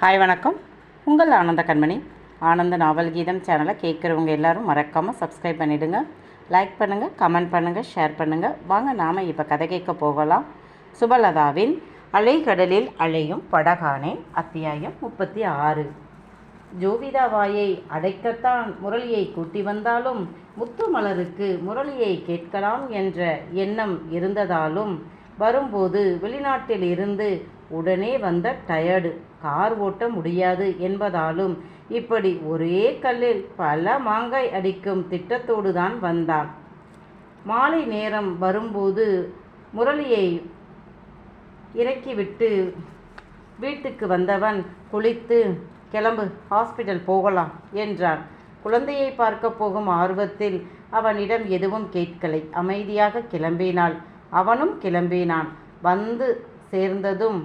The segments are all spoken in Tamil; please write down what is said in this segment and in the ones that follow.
ஹாய் வணக்கம். உங்கள் ஆனந்த கண்மணி. ஆனந்த நாவல் கீதம் சேனலை கேட்குறவங்க எல்லோரும் மறக்காமல் சப்ஸ்கிரைப் பண்ணிவிடுங்க லைக் பண்ணுங்கள் கமெண்ட் பண்ணுங்கள் ஷேர் பண்ணுங்கள் வாங்க நாம் இப்போ கதை கேட்க போகலாம். சுபலதாவின் அலைகடலில் அலையும் படகானே அத்தியாயம் முப்பத்தி ஆறு. ஜோவிதா வாயை அடைக்கத்தான் முரளியை கூட்டி வந்தாலும் முத்துமலருக்கு முரளியை கேட்கலாம் என்ற எண்ணம் இருந்ததாலும் வரும்போது வெளிநாட்டில் இருந்து உடனே வந்த டயர்டு கார் ஓட்ட முடியாது என்பதாலும் இப்படி ஒரே கல்லில் பல மாங்காய் அடிக்கும் திட்டத்தோடு தான் வந்தான். மாலை நேரம் வரும்போது முரளியை இறக்கிவிட்டு வீட்டுக்கு வந்தவன் குளித்து கிளம்பு ஹாஸ்பிட்டல் போகலாம் என்றான். குழந்தையை பார்க்க போகும் ஆர்வத்தில் அவனிடம் எதுவும் கேட்கலை. அமைதியாக கிளம்பினாள். அவனும் கிளம்பினான். வந்து சேர்ந்ததும்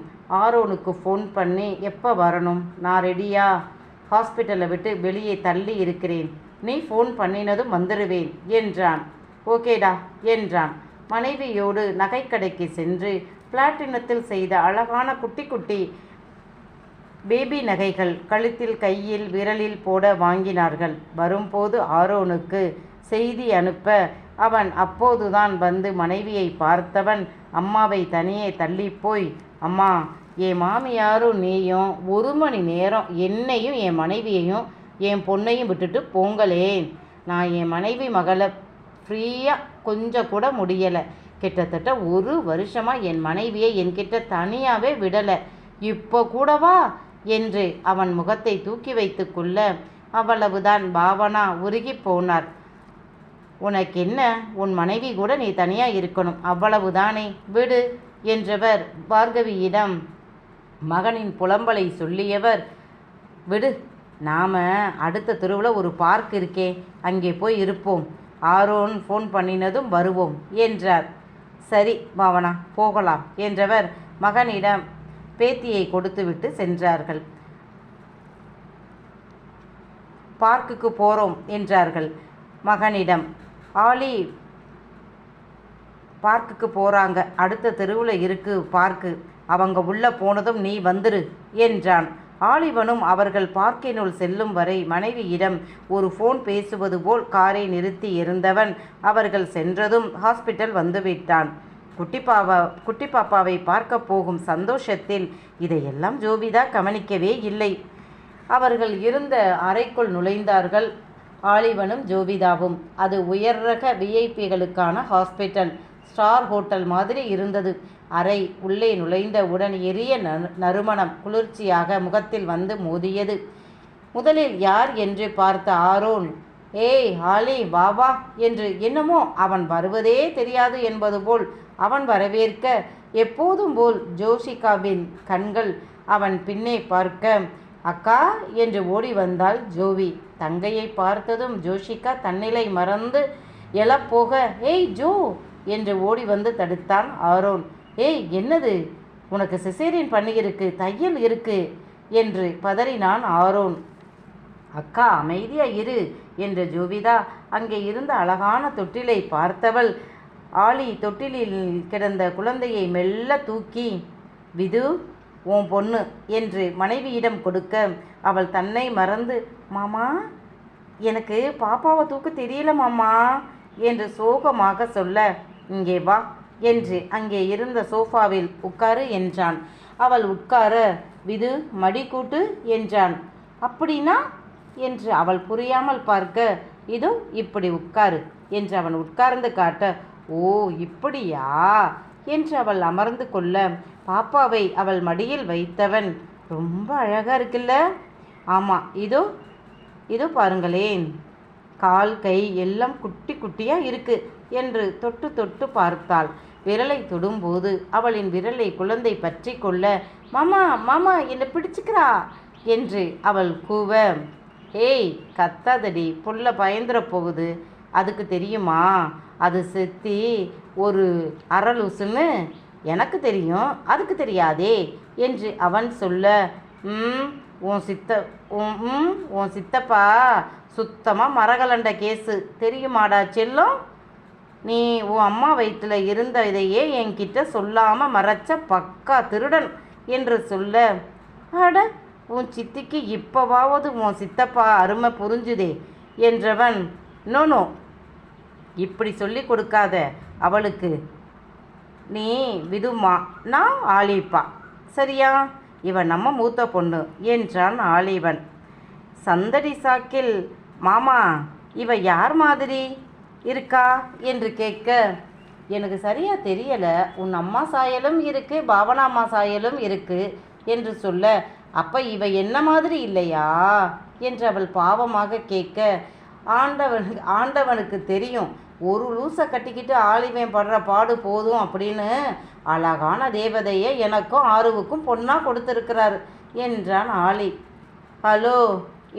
ஆரோனுக்கு ஃபோன் பண்ணி எப்போ வரணும்? நான் ரெடியா ஹாஸ்பிட்டலை விட்டு வெளியே தள்ளி இருக்கிறேன். நீ ஃபோன் பண்ணினதும் வந்துடுவேன் என்றான். ஓகேடா என்றான். மனைவியோடு நகைக்கடைக்கு சென்று பிளாட்டினத்தில் செய்த அழகான குட்டி குட்டி பேபி நகைகள் கழுத்தில் கையில் விரலில் போட வாங்கினார்கள். வரும்போது ஆரோனுக்கு செய்தி அனுப்ப அவன் அப்போதுதான் வந்து மனைவியை பார்த்தவன் அம்மாவை தனியே தள்ளி போய் அம்மா என் மாமியாரும் நீயும் ஒரு மணி நேரம் என்னையும் என் மனைவியையும் என் பொண்ணையும் விட்டுட்டு போங்களேன் நான் என் மனைவி மகளை ஃப்ரீயாக கொஞ்சம் கூட முடியலை. கிட்டத்தட்ட ஒரு வருஷமாக என் மனைவியை என்கிட்ட தனியாகவே விடலை. இப்போ கூடவா என்று அவன் முகத்தை தூக்கி வைத்துக்கொள்ள அவ்வளவுதான் பாவனா உருகி போனார். உனக்கு என்ன உன் மனைவி கூட நீ தனியாக இருக்கணும். அவ்வளவுதானே? விடு என்றவர் பார்கவியிடம். மகனின் புலம்பலை சொல்லியவர் விடு நாம் அடுத்த தெருவில் ஒரு பார்க் இருக்கே அங்கே போய் இருப்போம். ஆரோன் ஃபோன் பண்ணினதும் வருவோம் என்றார். சரி பாவனா போகலாம் என்றவர் மகனிடம் பேத்தியை கொடுத்துவிட்டு சென்றார்கள். பார்க்குக்கு போகிறோம் என்றார்கள் மகனிடம். ஆலி பார்க்குக்கு போகிறாங்க அடுத்த தெருவில் இருக்கு பார்க்கு. அவங்க உள்ளே போனதும் நீ வந்துரு என்றான். ஆலிவனும் அவர்கள் பார்க்கினுள் செல்லும் வரை மனைவியிடம் ஒரு ஃபோன் பேசுவது போல் காரை நிறுத்தி இருந்தவன் அவர்கள் சென்றதும் ஹாஸ்பிட்டல் வந்துவிட்டான். குட்டிப்பாவா குட்டி பாப்பாவை பார்க்க போகும் சந்தோஷத்தில் இதையெல்லாம் ஜோபிதா கவனிக்கவே இல்லை. அவர்கள் இருந்த அறைக்குள் நுழைந்தார்கள். ஆலிவனும் ஜோபிதாவும் அது உயர் ரக விஐபிகளுக்கான ஹாஸ்பிட்டல். ஸ்டார் ஹோட்டல் மாதிரி இருந்தது. அறை உள்ளே நுழைந்தவுடன் எரிய நறுமணம் குளிர்ச்சியாக முகத்தில் வந்து மோதியது. முதலில் யார் என்று பார்த்த ஆரோன் ஏய் ஆலி பாபா என்று என்னமோ அவன் வருவதே தெரியாது என்பது போல் அவன் வரவேற்க எப்போதும் போல் ஜோஷிகாவின் கண்கள் அவன் பின்னே பார்க்க அக்கா என்று ஓடி வந்தாள் ஜோவி. தங்கையை பார்த்ததும் ஜோஷிகா தன்னிலை மறந்து எழப்போக ஏய் ஜோ என்று ஓடி வந்து தடுத்தான் ஆரோன். ஏய் என்னது? உனக்கு சிசேரியன் பண்ணியிருக்கு தையல் இருக்கு என்று பதறினான் ஆரோன். அக்கா அமைதியா இரு என்ற ஜோவிதா அங்கே இருந்த அழகான தொட்டிலை பார்த்தவள் ஆலி தொட்டிலில் கிடந்த குழந்தையை மெல்ல தூக்கி விது உன் பொண்ணு என்று மனைவியிடம் கொடுக்க அவள் தன்னை மறந்து மாமா எனக்கு பாப்பாவை தூக்க தெரியல மாமா என்று சோகமாக சொல்ல இங்கே வா என்று அங்கே இருந்த சோஃபாவில் உட்காரு என்றான். அவள் உட்கார விது மடி கூட்டு என்றான். அப்படின்னா? என்று அவள் புரியாமல் பார்க்க இதோ இப்படி உட்காரு என்று அவன் உட்கார்ந்து காட்ட ஓ இப்படியா? என்று அவள் அமர்ந்து கொள்ள பாப்பாவை அவள் மடியில் வைத்தவன். ரொம்ப அழகாக இருக்குல்ல. ஆமாம் இதோ இதோ பாருங்களேன். கால் கை எல்லாம் குட்டி குட்டியாக இருக்கு என்று தொட்டு தொட்டு பார்த்தாள். விரலை தொடும்போது அவளின் விரலை குழந்தை பற்றி கொள்ள மாமா மாமா என்னை பிடிச்சிக்கிறா என்று அவள் கூவ ஏய் கத்தாதடி புள்ள பயந்துட போகுது. அதுக்கு தெரியுமா? அது செத்தி ஒரு அரலுசுன்னு எனக்கு தெரியும் அதுக்கு தெரியாதே என்று அவன் சொல்ல ம் உன் சித்த உம் ம் உன் சித்தப்பா சுத்தமாக மரகலண்ட கேஸு தெரியுமாடா செல்லும்? நீ உன் அம்மா வயிற்றில் இருந்த இதையே என்கிட்ட சொல்லாமல் மறைச்ச பக்கா திருடன் என்று சொல்ல அட உன் சித்திக்கு இப்போவாவது உன் சித்தப்பா அருமை புரிஞ்சுதே என்றவன் நோ நோ இப்படி சொல்லி கொடுக்காத அவளுக்கு. நீ விதுமா நான் ஆலிப்பா. சரியா? இவன் நம்ம மூத்த பொண்ணு என்றான் ஆலிவன். சந்தடி சாக்கில் மாமா இவ யார் மாதிரி இருக்கா? என்று கேட்க எனக்கு சரியா தெரியலை. உன் அம்மா சாயலும் இருக்கு பாவனா அம்மா சாயலும் இருக்கு என்று சொல்ல அப்போ இவ என்ன மாதிரி இல்லையா? என்று அவள் பாவமாக கேட்க ஆண்டவனுக்கு ஆண்டவனுக்கு தெரியும். ஒரு லூசை கட்டிக்கிட்டு ஆலிவேன் படுற பாடு போதும் அப்படின்னு அழகான தேவதையை எனக்கும் ஆறுவுக்கும் பொண்ணாக கொடுத்துருக்கிறாரு என்றான் ஆலி. ஹலோ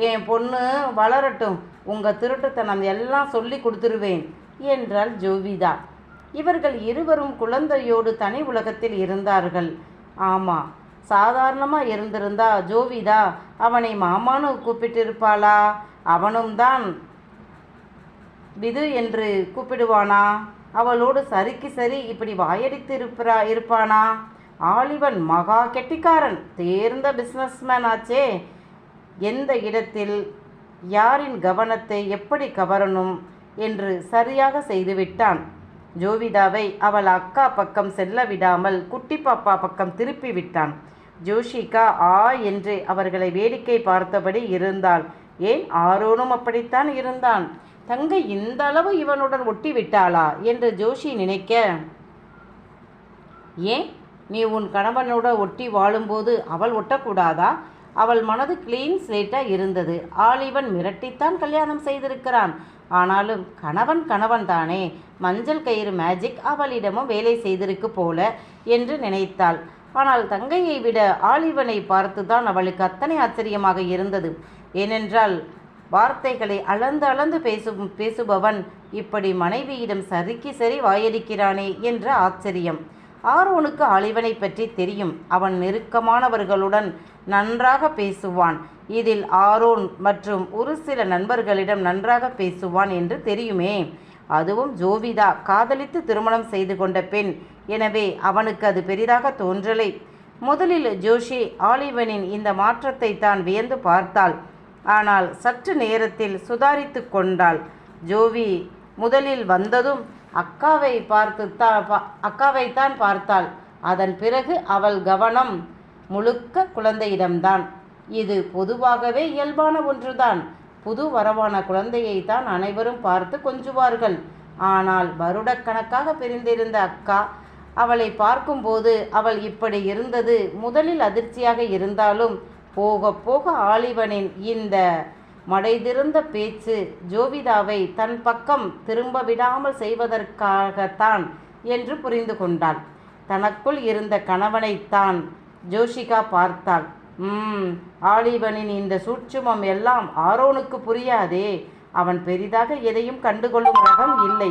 என் பொண்ணு வளரட்டும். உங்கள் திருட்டுத்தனம் எல்லாம் சொல்லி கொடுத்துருவேன் என்றாள் ஜோவிதா. இவர்கள் இருவரும் குழந்தையோடு தனி உலகத்தில் இருந்தார்கள். ஆமாம் சாதாரணமாக இருந்திருந்தா ஜோவிதா அவனை மாமான்னு கூப்பிட்டிருப்பாளா? அவனும் தான் விது என்று கூப்பிடுவானா? அவளோடு சரிக்கு சரி இப்படி வாயடித்து இருப்பா இருப்பானா? ஆலிவன் மகா கெட்டிக்காரன் தேர்ந்த பிஸ்னஸ்மேன் ஆச்சே. எந்த இடத்தில் யாரின் கவனத்தை எப்படி கவரணும் என்று சரியாக செய்துவிட்டான். ஜோவிதாவை அவள் அக்கா பக்கம் செல்ல விடாமல் குட்டி பாப்பா பக்கம் திருப்பி விட்டான். ஜோஷிகா ஆ என்று அவர்களை வேடிக்கை பார்த்தபடி இருந்தாள். ஏன் ஆரோனும் அப்படித்தான் இருந்தான்? தங்கை இந்த அளவு இவனுடன் ஒட்டி விட்டாளா என்று ஜோஷி நினைக்க ஏன்? நீ உன் கணவனோட ஒட்டி வாழும்போது அவள் ஒட்டக்கூடாதா? அவள் மனது கிளீன் ஸ்லேட்டாக இருந்தது. ஆலிவன் மிரட்டித்தான் கல்யாணம் செய்திருக்கிறான். ஆனாலும் கணவன் கணவன் தானே. மஞ்சள் கயிறு மேஜிக் அவளிடமும் வேலை செய்திருக்கு போல என்று நினைத்தாள். ஆனால் தங்கையை விட ஆலிவனை பார்த்துதான் அவளுக்கு அத்தனை ஆச்சரியமாக இருந்தது. ஏனென்றால் வார்த்தைகளை அளந்து அளந்து பேசும் பேசுபவன் இப்படி மனைவியிடம் சரிக்கு சரி வாயடிக்கிறானே என்ற ஆச்சரியம். ஆரோனுக்கு அழிவனை பற்றி தெரியும். அவன் நெருக்கமானவர்களுடன் நன்றாக பேசுவான். இதில் ஆரோன் மற்றும் ஒரு சில நண்பர்களிடம் நன்றாக பேசுவான் என்று தெரியுமே. அதுவும் ஜோவிதா காதலித்து திருமணம் செய்து கொண்ட பெண். எனவே அவனுக்கு அது பெரிதாக தோன்றலை. முதலில் ஜோஷி ஆலிவனின் இந்த மாற்றத்தை தான் வியந்து பார்த்தாள். ஆனால் சற்று நேரத்தில் சுதாரித்து கொண்டாள். ஜோவி முதலில் வந்ததும் அக்காவை பார்த்து தான் அக்காவைத்தான் பார்த்தாள். அதன் பிறகு அவள் கவனம் முழுக்க குழந்தையிடம்தான். இது பொதுவாகவே இயல்பான ஒன்றுதான். புது வரவான குழந்தையை தான் அனைவரும் பார்த்து கொஞ்சுவார்கள். ஆனால் வருடக்கணக்காக பிரிந்திருந்த அக்கா அவளை பார்க்கும்போது அவள் இப்படி இருந்தது முதலில் அதிர்ச்சியாக இருந்தாலும் போக போக ஆலிவனின் இந்த மடைதிருந்த பேச்சு ஜோவிதாவை தன் பக்கம் திரும்ப விடாமல் செய்வதற்காகத்தான் என்று புரிந்து கொண்டாள். தனக்குள் இருந்த கணவனைத்தான் ஜோஷிகா பார்த்தாள். ம் ஆலிவனின் இந்த சூட்சுமம் எல்லாம் ஆரோனுக்கு புரியாதே. அவன் பெரிதாக எதையும் கண்டுகொள்ளும் ரகம் இல்லை.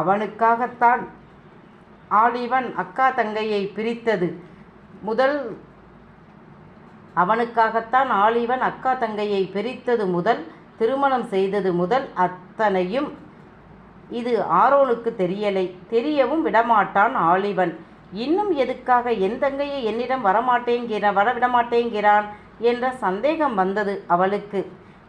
அவனுக்காகத்தான் ஆலிவன் அக்கா தங்கையை பிரித்தது. முதல் அவனுக்காகத்தான் ஆலிவன் அக்கா தங்கையை பிரித்தது முதல் திருமணம் செய்தது முதல் அத்தனையும் இது ஆரோனுக்கு தெரியலை. தெரியவும் விடமாட்டான் ஆலிவன். இன்னும் எதுக்காக என் தங்கையை என்னிடம் வரமாட்டேங்கிற வர விடமாட்டேங்கிறான்? என்ற சந்தேகம் வந்தது அவளுக்கு.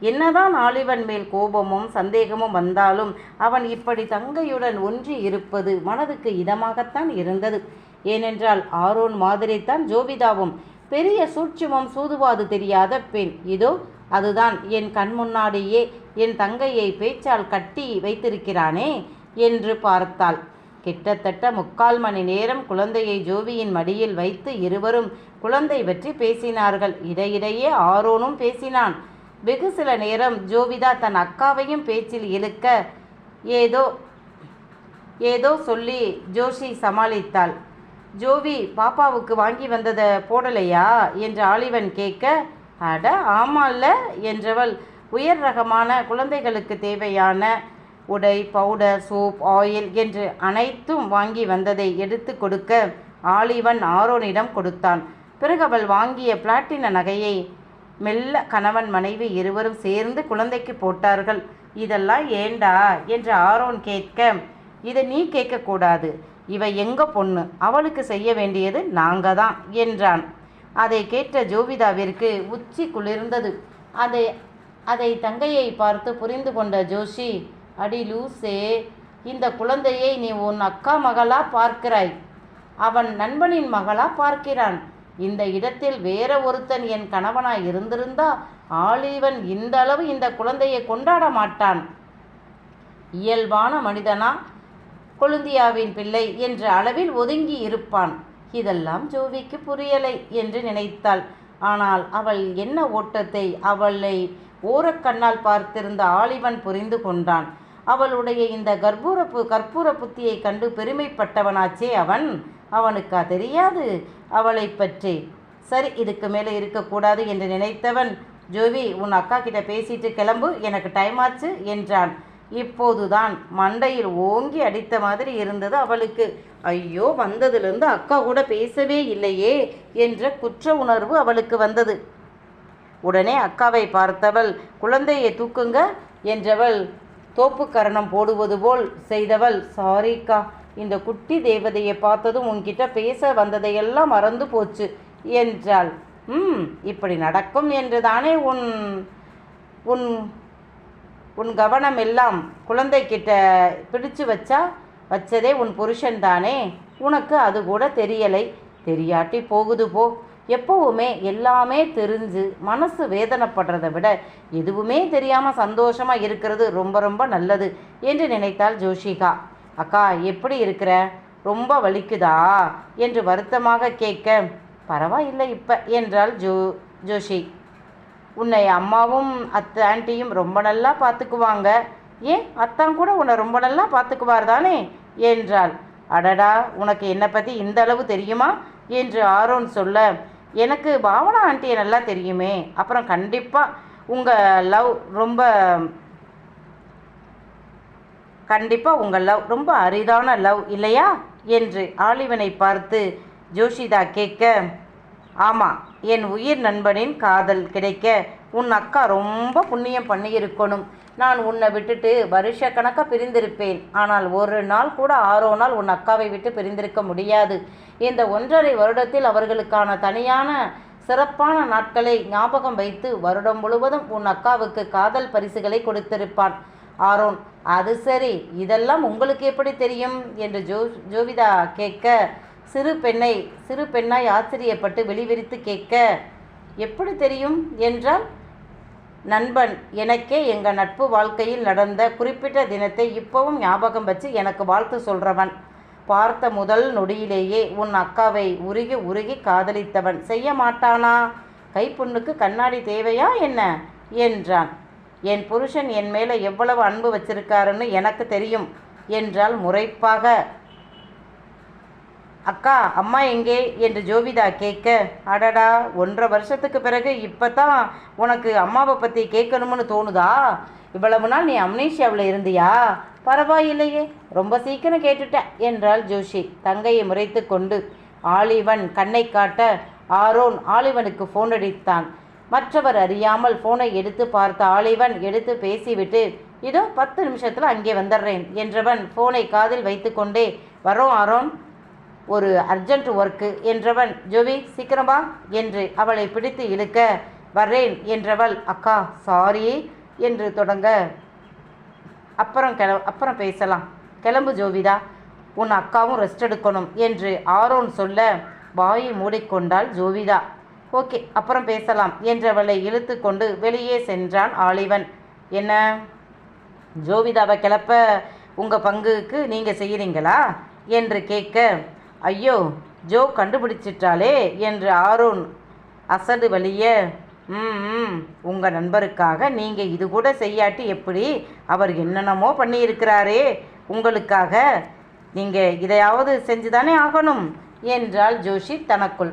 என்னதான் ஆலிவன் மேல் கோபமும் சந்தேகமும் வந்தாலும் அவன் இப்படி தங்கையுடன் ஒன்றி இருப்பது மனதுக்கு இதமாகத்தான் இருந்தது. ஏனென்றால் ஆரோன் மாதிரித்தான் ஜோவிதாவும் பெரிய சூட்சுமம் சூதுவாது தெரியாத பெண். இதோ அதுதான் என் கண் முன்னாடியே என் தங்கையை பேச்சால் கட்டி வைத்திருக்கிறானே என்று பார்த்தாள். கிட்டத்தட்ட முக்கால் மணி நேரம் குழந்தையை ஜோவியின் மடியில் வைத்து இருவரும் குழந்தை பற்றி பேசினார்கள். இடையிடையே ஆரோனும் பேசினான். வெகு சில நேரம் ஜோவிதா தன் அக்காவையும் பேச்சில் இழுக்க ஏதோ ஏதோ சொல்லி ஜோஷி சமாளித்தாள். ஜோவி பாப்பாவுக்கு வாங்கி வந்ததை போடலையா? என்று ஆலிவன் கேட்க அட ஆமால்ல என்றவள் உயர் ரகமான குழந்தைகளுக்கு தேவையான உடை பவுடர் சோப் ஆயில் என்று அனைத்தும் வாங்கி வந்ததை எடுத்து கொடுக்க ஆலிவன் ஆரோனிடம் கொடுத்தான். பிறகு அவள் வாங்கிய பிளாட்டின நகையை மெல்ல கணவன் மனைவி இருவரும் சேர்ந்து குழந்தைக்கு போட்டார்கள். இதெல்லாம் ஏண்டா? என்று ஆரோன் கேட்க இதை நீ கேட்கக்கூடாது இவ எங்க பொண்ணு? அவளுக்கு செய்ய வேண்டியது நாங்க தான் என்றான். அதை கேட்ட ஜோவிதாவிற்கு உச்சி குளிர்ந்தது. அதை அதை தங்கையை பார்த்து புரிந்து கொண்ட ஜோஷி அடி லூசே இந்த குழந்தையை நீ உன் அக்கா மகளா பார்க்கிறாய். அவன் நண்பனின் மகளா பார்க்கிறான். இந்த இடத்தில் வேற ஒருத்தன் என் கணவனாய் இருந்திருந்தா ஆளிவன் இந்த அளவு இந்த குழந்தையை கொண்டாட மாட்டான். இயல்பான மனிதனா கொழுந்தியாவின் பிள்ளை என்ற அளவில் ஒதுங்கி இருப்பான். இதெல்லாம் ஜோவிக்கு புரியலை என்று நினைத்தாள். ஆனால் அவள் என்ன ஓட்டத்தை அவளை ஓரக்கண்ணால் பார்த்திருந்த ஆலிவன் புரிந்து கொண்டான். அவளுடைய இந்த கற்பூர பு கற்பூர புத்தியை கண்டு பெருமைப்பட்டவனாச்சே அவன். அவனுக்கா தெரியாது? அவளை பற்றி. சரி இதுக்கு மேலே இருக்கக்கூடாது என்று நினைத்தவன் ஜோவி உன் அக்கா கிட்ட பேசிட்டு கிளம்பு எனக்கு டைம் ஆச்சு என்றான். இப்போதுதான் மண்டையில் ஓங்கி அடித்த மாதிரி இருந்தது அவளுக்கு. ஐயோ வந்ததிலிருந்து அக்கா கூட பேசவே இல்லையே என்ற குற்ற உணர்வு அவளுக்கு வந்தது. உடனே அக்காவை பார்த்தவள் குழந்தையை தூக்குங்க என்றவள் தோப்பு கரணம் போடுவது போல் செய்தவள் சாரிக்கா இந்த குட்டி தேவதையை பார்த்ததும் உன்கிட்ட பேச வந்ததையெல்லாம் மறந்து போச்சு என்றாள். ம் இப்படி நடக்கும் என்று தானே உன் உன் உன் கவனம் எல்லாம் குழந்தைக்கிட்ட பிடிச்சு வச்சா வச்சதே உன் புருஷன் தானே. உனக்கு அது கூட தெரியலை. தெரியாட்டி போகுது போ. எப்போவுமே எல்லாமே தெரிஞ்சு மனசு வேதனைப்படுறதை விட எதுவுமே தெரியாமல் சந்தோஷமாக இருக்கிறது ரொம்ப ரொம்ப நல்லது என்று நினைத்தாள் ஜோஷிகா. அக்கா எப்படி இருக்கிற? ரொம்ப வலிக்குதா? என்று வருத்தமாக கேட்க பரவாயில்லை இப்போ என்றாள் ஜோ ஜோஷி. உன்னை அம்மாவும் அத்தை ஆண்டியும் ரொம்ப நல்லா பார்த்துக்குவாங்க. ஏன்? அத்தான் கூட உன்னை ரொம்ப நல்லா பார்த்துக்குவார் தானே? என்றாள். அடடா உனக்கு என்னை பற்றி இந்த அளவு தெரியுமா? என்று ஆரோன் சொல்ல எனக்கு பாவனா ஆண்டியை நல்லா தெரியுமே. அப்புறம் கண்டிப்பாக உங்கள் லவ் ரொம்ப கண்டிப்பாக உங்கள் லவ் ரொம்ப அரிதான லவ் இல்லையா? என்று ஆலிவனை பார்த்து ஜோஷிதா கேட்க ஆமாம் என் உயிர் நண்பனின் காதல் கிடைக்க உன் அக்கா ரொம்ப புண்ணியம் பண்ணியிருக்கணும். நான் உன்னை விட்டுட்டு வருஷ கணக்காக பிரிந்திருப்பேன். ஆனால் ஒரு நாள் கூட ஆறோ நாள் உன் அக்காவை விட்டு பிரிந்திருக்க முடியாது. இந்த ஒன்றரை வருடத்தில் அவர்களுக்கான தனியான சிறப்பான நாட்களை ஞாபகம் வைத்து வருடம் முழுவதும் உன் அக்காவுக்கு காதல் பரிசுகளை கொடுத்திருப்பான். ஆரோன் அது சரி. இதெல்லாம் உங்களுக்கு எப்படி தெரியும்? என்று ஜோ ஜோவிதா கேட்க சிறு பெண்ணை சிறு பெண்ணாய் ஆச்சரியப்பட்டு வெளிவிரித்து கேட்க எப்படி தெரியும்? என்றால் நண்பன் எனக்கே எங்கள் நட்பு வாழ்க்கையில் நடந்த குறிப்பிட்ட தினத்தை இப்போவும் ஞாபகம் வச்சு எனக்கு வாழ்த்து சொல்கிறவன் பார்த்த முதல் நொடியிலேயே உன் அக்காவை உருகி உருகி காதலித்தவன். செய்ய மாட்டானா? கைப்புண்ணுக்கு கண்ணாடி தேவையா என்ன? என்றான். என் புருஷன் என் மேலே எவ்வளவு அன்பு வச்சிருக்காருன்னு எனக்கு தெரியும் என்றால் முறைப்பாக. அக்கா அம்மா எங்கே? என்று ஜோவிதா கேட்க அடடா ஒன்றரை வருஷத்துக்கு பிறகு இப்போ தான் உனக்கு அம்மாவை பற்றி கேட்கணும்னு தோணுதா? இவ்வளவு நாள் நீ அம்னேஷியாவில் இருந்தியா? பரவாயில்லையே ரொம்ப சீக்கிரம் கேட்டுட்ட என்றாள் ஜோஷி தங்கையை முறைத்து கொண்டு. ஆலிவன் கண்ணை காட்ட ஆரோன் ஆலிவனுக்கு ஃபோன் அடித்தான். மற்றவர் அறியாமல் ஃபோனை எடுத்து பார்த்த ஆலிவன் எடுத்து பேசிவிட்டு இதோ பத்து நிமிஷத்தில் அங்கே வந்துடுறேன் என்றவன் ஃபோனை காதில் வைத்துக்கொண்டே வரோம் ஆரோன் ஒரு அர்ஜென்ட் ஒர்க்கு என்றவன் ஜோவி சீக்கிரமா என்று அவளை பிடித்து இழுக்க வர்றேன் என்றவள் அக்கா சாரி என்று தொடங்க. அப்புறம் கிள அப்புறம் பேசலாம். கிளம்பு ஜோவிதா. உன் அக்காவும் ரெஸ்ட் எடுக்கணும் என்று ஆரோன் சொல்ல வாயை மூடிக்கொண்டாள் ஜோவிதா. ஓகே அப்புறம் பேசலாம் என்றவளை இழுத்து கொண்டு வெளியே சென்றான் ஆலிவன். என்ன? ஜோவிதாவை கிளப்ப உங்கள் பங்குக்கு நீங்கள் செய்கிறீங்களா என்று கேட்க ஐயோ ஜோ கண்டுபிடிச்சிட்டாளே என்று ஆரோன் அசடு வழிய ம் ம் உங்கள் நண்பருக்காக நீங்கள் இது கூட செய்யாட்டி எப்படி அவர் என்னென்னமோ பண்ணியிருக்கிறாரே உங்களுக்காக நீங்கள் இதையாவது செஞ்சு தானே ஆகணும்? என்றாள் ஜோஷி தனக்குள்.